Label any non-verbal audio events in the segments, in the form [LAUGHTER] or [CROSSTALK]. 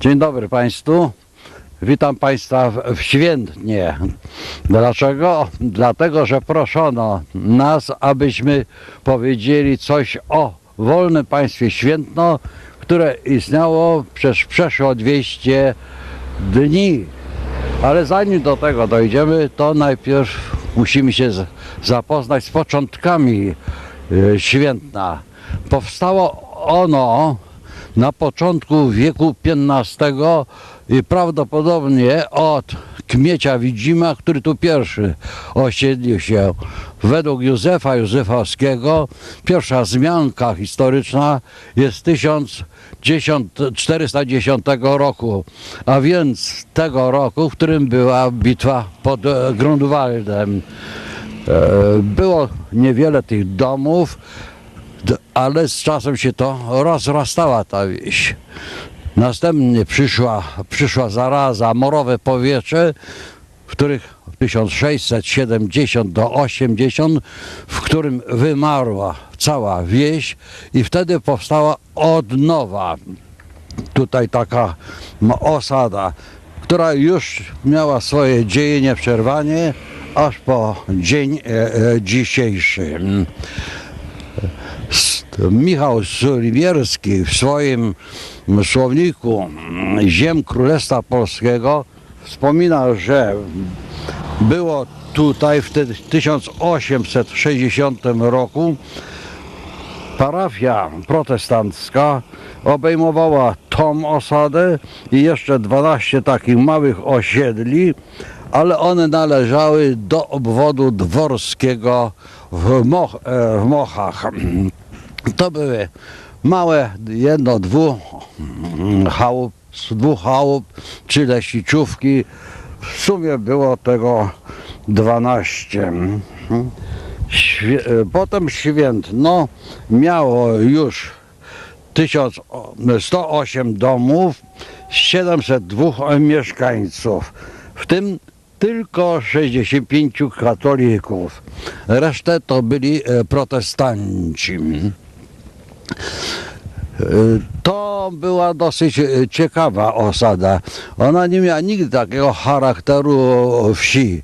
Dzień dobry Państwu. Witam Państwa w, Świętnie. Dlaczego? Dlatego, że proszono nas, abyśmy powiedzieli coś o wolnym państwie Świętno, które istniało przez przeszło 200 dni. Ale zanim do tego dojdziemy, to najpierw musimy się zapoznać z początkami e, Świętna. Powstało ono na początku wieku XV i prawdopodobnie od Kmiecia Widzima, który tu pierwszy osiedlił się. Według Józefa Józefowskiego pierwsza zmianka historyczna jest 1410 roku, a więc tego roku, w którym była bitwa pod Grunwaldem. E, Było niewiele tych domów, Ale z czasem się to rozrastała ta wieś. Następnie przyszła, przyszła zaraza, morowe powietrze, w których 1670 do 80, w którym wymarła cała wieś i wtedy powstała od nowa tutaj taka osada, która już miała swoje dzieje nieprzerwanie aż po dzień e, e, dzisiejszy. Michał Sulimierski w swoim słowniku mm, Ziem Królestwa Polskiego wspomina, że było tutaj w te- 1860 roku parafia protestancka obejmowała tą osadę i jeszcze 12 takich małych osiedli, ale one należały do obwodu dworskiego w, e, w Mochach. [CLEARS THROAT] To były małe, jedno, dwu mm, chałup, dwóch chałup, czy leśniczówki. W sumie było tego 12. Świe- e, Potem Świętno miało już 1108 domów, 702 mieszkańców, w tym tylko 65 katolików. Resztę to byli e, protestanci. E, To była dosyć e, ciekawa osada. Ona nie miała nigdy takiego charakteru wsi.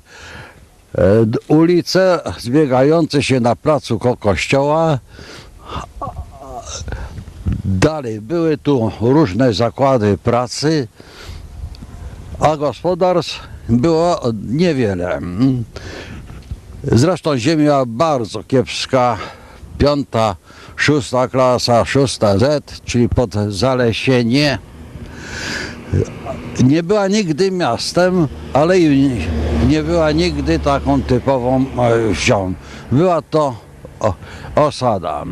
Ulice zbiegające się na placu kościoła. Dalej były tu różne zakłady pracy, a gospodarstw było niewiele. Zresztą ziemia bardzo kiepska, piąta, szósta klasa, szósta Z, czyli pod zalesienie. Nie była nigdy miastem, ale nie była nigdy taką typową e, wsią. Była to osada.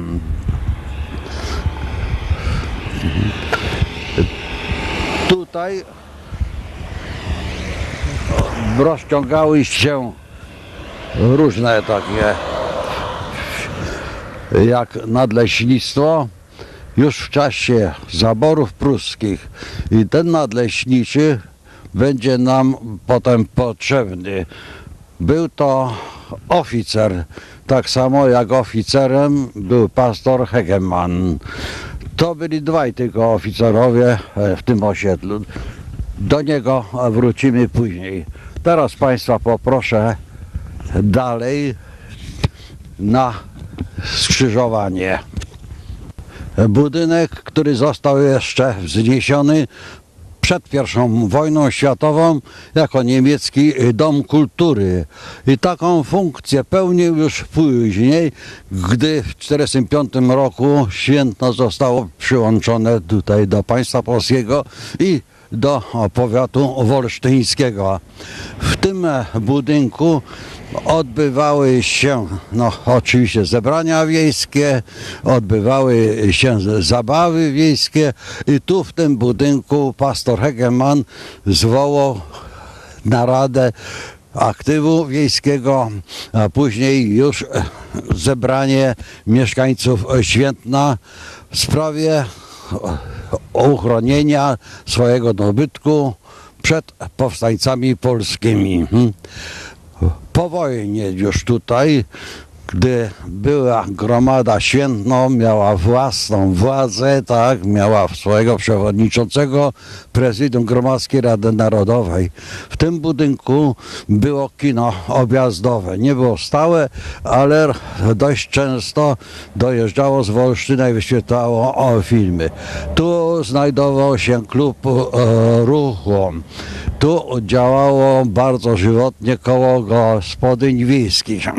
Tutaj rozciągały się różne takie jak nadleśnictwo już w czasie zaborów pruskich i ten nadleśniczy będzie nam potem potrzebny. Był to oficer, tak samo jak oficerem był pastor Hegeman. To byli dwaj tylko oficerowie e, w tym osiedlu. Do niego wrócimy później. Teraz Państwa poproszę dalej na skrzyżowanie. Budynek, który został jeszcze wzniesiony przed I wojną światową jako niemiecki dom kultury. I taką funkcję pełnił już później, gdy w 1945 roku Świętno zostało przyłączone tutaj do państwa polskiego i do powiatu wolsztyńskiego. W tym budynku odbywały się no, oczywiście zebrania wiejskie, odbywały się zabawy wiejskie i tu w tym budynku pastor Hegeman zwołał naradę aktywu wiejskiego, a później już zebranie mieszkańców Świętna w sprawie uchronienia swojego dobytku przed powstańcami polskimi. Hmm. Po wojnie już tutaj gdy była gromada świętną, miała własną władzę, tak, miała swojego przewodniczącego prezydium Gromadzkiej Rady Narodowej. W tym budynku było kino objazdowe. Nie było stałe, ale dość często dojeżdżało z Wolsztyna i wyświetlało o, filmy. Tu znajdował się klub e, ruchu. Tu działało bardzo żywotnie koło gospodyń wiejskich. [CLEARS THROAT]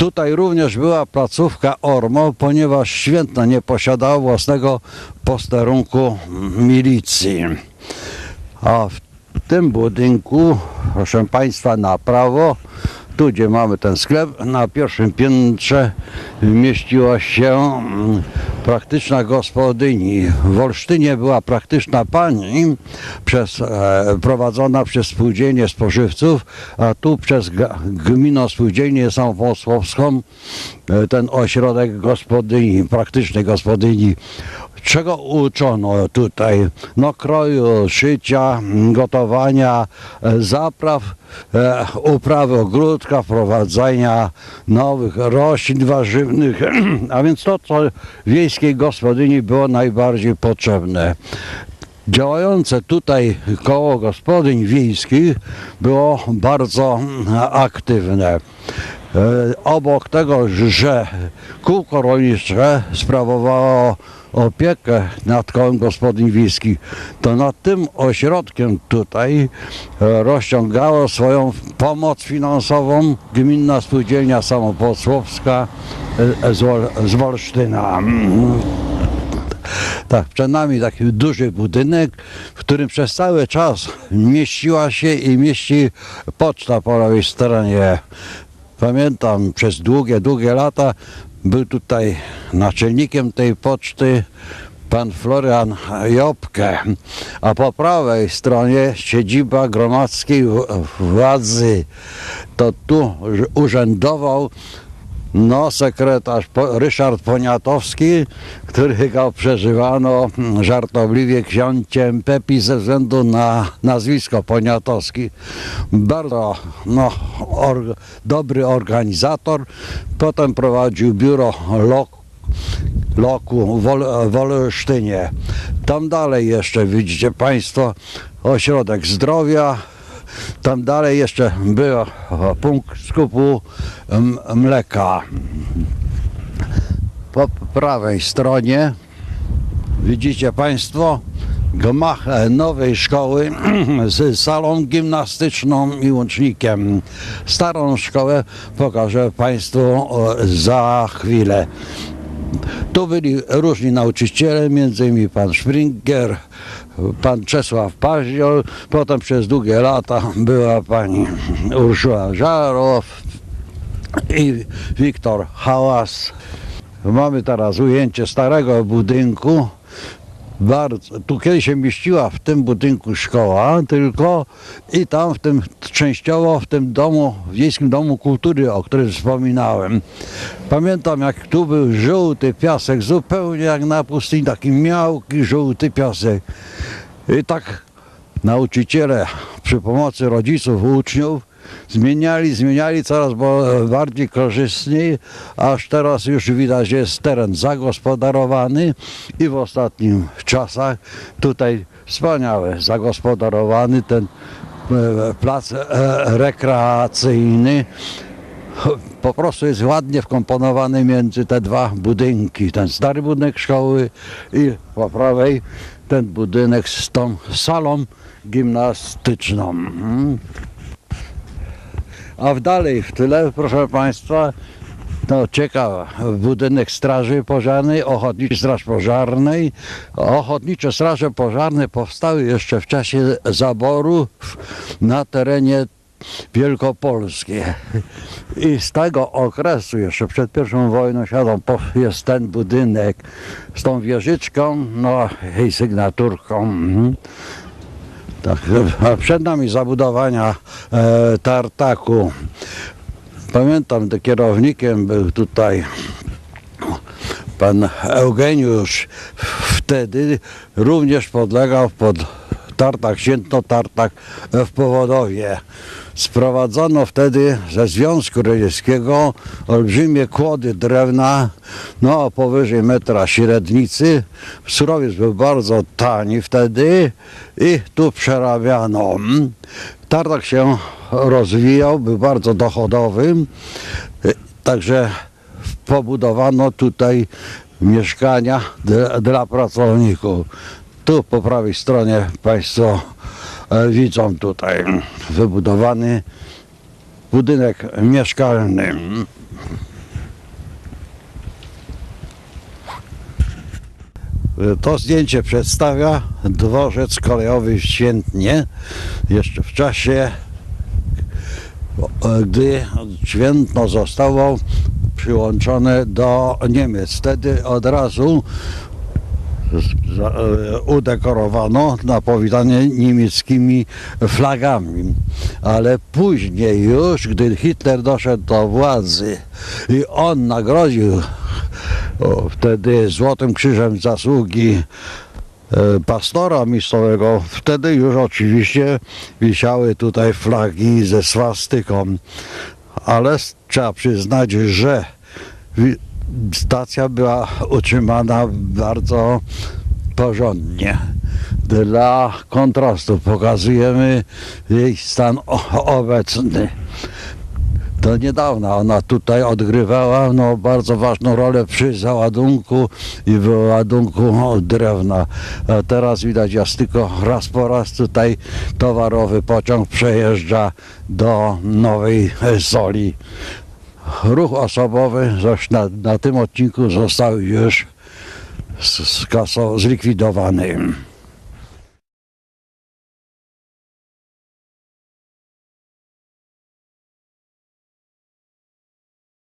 Tutaj również była placówka ORMO, ponieważ Świętno nie posiadało własnego posterunku milicji. A w tym budynku, proszę Państwa, na prawo, tu gdzie mamy ten sklep, na pierwszym piętrze mieściła się mm, praktyczna gospodyni. W Olsztynie była praktyczna pani przez, e, prowadzona przez spółdzielnię spożywców, a tu przez gminną spółdzielnię samopomocowską e, ten ośrodek gospodyni, praktycznej gospodyni. Czego uczono tutaj? No kroju, szycia, gotowania, e, zapraw, e, uprawy ogródka, wprowadzania nowych roślin warzywnych, [CLEARS THROAT] a więc to, co wiejskiej gospodyni było najbardziej potrzebne. Działające tutaj koło gospodyń wiejskich było bardzo mm, aktywne. E, Obok tego, że kółko rolnicze sprawowało opiekę nad kołem gospodyń wiejskich, to nad tym ośrodkiem tutaj e, rozciągało swoją pomoc finansową Gminna Spółdzielnia Samoposłowska e, Wol- z Wolsztyna. Tak, przed nami taki duży budynek, w którym przez cały czas mieściła się i mieści poczta po lewej stronie. Pamiętam, przez długie, długie lata był tutaj naczelnikiem tej poczty pan Florian Jobke, a po prawej stronie siedziba gromadzkiej władzy. To tu urzędował no, sekretarz po, Ryszard Poniatowski, którego przeżywano mm, żartobliwie ksiąciem Pepi ze względu na nazwisko Poniatowski. Bardzo no, or, dobry organizator. Potem prowadził biuro LOK Loku w Wol- w Olsztynie. Tam dalej jeszcze widzicie Państwo ośrodek zdrowia. Tam dalej jeszcze był punkt skupu mleka. Po prawej stronie widzicie Państwo gmach nowej szkoły [CLEARS THROAT] z salą gimnastyczną i łącznikiem. Starą szkołę pokażę Państwu za chwilę. Tu byli różni nauczyciele, między innymi pan Springer, pan Czesław Paździol, potem przez długie lata była pani Urszula Żarow i Wiktor Hałas. Mamy teraz ujęcie starego budynku. Bardzo, tu kiedyś się mieściła w tym budynku szkoła, tylko i tam w tym częściowo w tym domu, w Wiejskim Domu Kultury, o którym wspominałem. Pamiętam jak tu był żółty piasek, zupełnie jak na pustyni, taki miałki żółty piasek. I tak nauczyciele przy pomocy rodziców, uczniów zmieniali, zmieniali coraz bo- bardziej korzystniej, aż teraz już widać, że jest teren zagospodarowany i w ostatnich czasach tutaj wspaniale zagospodarowany ten e, plac e, rekreacyjny. Po prostu jest ładnie wkomponowany między te dwa budynki. Ten stary budynek szkoły i po prawej ten budynek z tą salą gimnastyczną. A w dalej w tyle, proszę Państwa, no ciekawa, budynek Straży Pożarnej, Ochotniczej Straż Pożarnej. Ochotnicze Straże Pożarne powstały jeszcze w czasie zaboru na terenie wielkopolskie. I z tego okresu, jeszcze przed pierwszą wojną światową, jest ten budynek z tą wieżyczką, no i sygnaturką. Tak, [LAUGHS] przed nami zabudowania e, tartaku. Pamiętam, że kierownikiem był tutaj pan Eugeniusz. Wtedy również podlegał pod Tartak Świętno, Tartak w Powodowie. Sprowadzono wtedy ze Związku Radzieckiego olbrzymie kłody drewna, no powyżej metra średnicy. Surowiec był bardzo tani wtedy i tu przerabiano. Tartak się rozwijał, był bardzo dochodowy, także pobudowano tutaj mieszkania dla pracowników. Tu po prawej stronie Państwo e, widzą tutaj wybudowany budynek mieszkalny. To zdjęcie przedstawia dworzec kolejowy w Świętnie jeszcze w czasie gdy Świętno zostało przyłączone do Niemiec. Wtedy od razu udekorowano na powitanie niemieckimi flagami. Ale później już, gdy Hitler doszedł do władzy i on nagrodził o, wtedy Złotym Krzyżem Zasługi e, pastora miejscowego, wtedy już oczywiście wisiały tutaj flagi ze swastyką. Ale trzeba przyznać, że stacja była utrzymana bardzo porządnie. Dla kontrastu pokazujemy jej stan obecny. Do niedawna ona tutaj odgrywała no, bardzo ważną rolę przy załadunku i wyładunku drewna. A teraz widać jest tylko raz po raz tutaj towarowy pociąg przejeżdża do Nowej Soli. Ruch osobowy zaś na, na tym odcinku został już zlikwidowany.